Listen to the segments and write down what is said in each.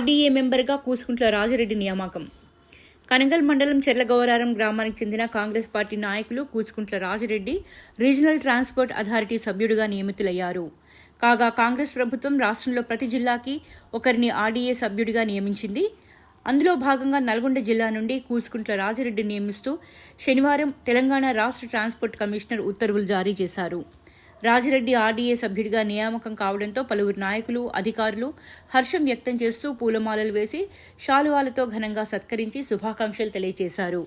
RDA మెంబర్గా కూసుకుంట్ల రాజరెడ్డి నియామకం. కనగల్ మండలం చెర్లగౌరారం గ్రామానికి చెందిన కాంగ్రెస్ పార్టీ నాయకులు Kusukuntla Rajareddy regional transport authority సభ్యుడిగా నియమితులయ్యారు. కాగా కాంగ్రెస్ ప్రభుత్వం రాష్ట్రంలో ప్రతి జిల్లాకి ఒకరిని ఆర్డీఏ సభ్యుడిగా నియమించింది. అందులో భాగంగా నల్గొండ జిల్లా నుండి కూసుకుంట్ల రాజరెడ్డి నియమిస్తూ శనివారం తెలంగాణ రాష్ట్ర ట్రాన్స్పోర్ట్ కమిషనర్ ఉత్తర్వులు జారీ చేశారు. రాజిరెడ్డి ఆర్డీఏ సభ్యుడిగా నియామకం కావడంతో పలువురు నాయకులు అధికారులు హర్షం వ్యక్తం చేస్తూ పూలమాలలు వేసి శాలువాలతో ఘనంగా సత్కరించి శుభాకాంక్షలు తెలియజేశారు.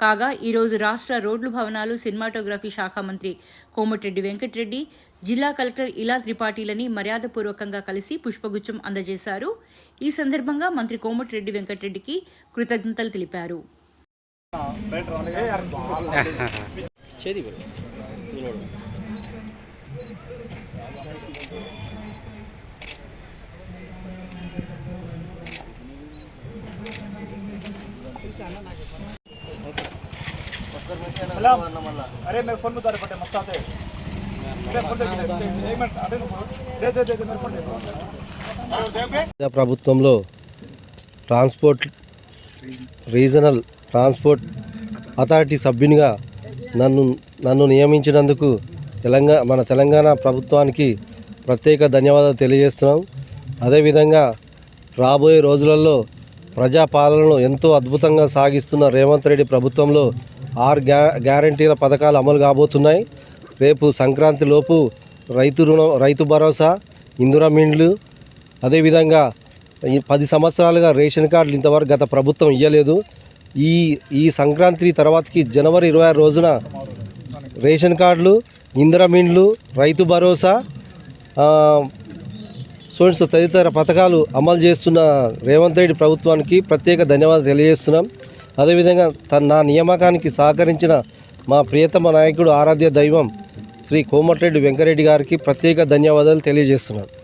కాగా ఈరోజు రాష్ట్ర రోడ్లు భవనాలు సినిమాటోగ్రఫీ శాఖ మంత్రి కోమటిరెడ్డి వెంకటరెడ్డి జిల్లా కలెక్టర్ ఇలా త్రిపాఠీలని మర్యాదపూర్వకంగా కలిసి పుష్పగుచ్చం అందజేశారు. ఈ సందర్భంగా మంత్రి కోమటిరెడ్డి వెంకటరెడ్డికి కృతజ్ఞతలు తెలిపారు. చేది ఇప్పుడు నిలబడు. सलाम अरे मेरे फोन में तारे फटे मस्त आते हैं मेरे फोन दे दे दे, एक मिनट अरे दे दे दे दे मेरे फोन दे ప్రజా ప్రభుత్వంలో ట్రాన్స్పోర్ట్ రీజనల్ ట్రాన్స్పోర్ట్ అథారిటీ సభ్యునిగా నన్ను నన్ను నియమించినందుకు తెలంగాణ మన తెలంగాణ ప్రభుత్వానికి ప్రత్యేక ధన్యవాదాలు తెలియజేస్తున్నాం. అదేవిధంగా రాబోయే రోజులలో ప్రజాపాలనను ఎంతో అద్భుతంగా సాగిస్తున్న రేవంత్ రెడ్డి ప్రభుత్వంలో ఆరు గ్యా గ్యారంటీల పథకాలు అమలు కాబోతున్నాయి. రేపు సంక్రాంతి లోపు రైతు రుణం రైతు భరోసా ఇందిరా మిండ్లు అదేవిధంగా ఈ పది సంవత్సరాలుగా రేషన్ కార్డులు ఇంతవరకు గత ప్రభుత్వం ఇవ్వలేదు ఈ ఈ సంక్రాంతి తర్వాతకి జనవరి ఇరవై ఆరు రోజున రేషన్ కార్డులు ఇందిరమిండ్లు రైతు భరోసా సోన్స్ తదితర పథకాలు అమలు చేస్తున్న రేవంత్ రెడ్డి ప్రభుత్వానికి ప్రత్యేక ధన్యవాదాలు తెలియజేస్తున్నాం. అదేవిధంగా తన నా నియామకానికి సహకరించిన మా ప్రియతమ నాయకుడు ఆరాధ్య దైవం శ్రీ కోమటిరెడ్డి వెంకరెడ్డి గారికి ప్రత్యేక ధన్యవాదాలు తెలియజేస్తున్నాను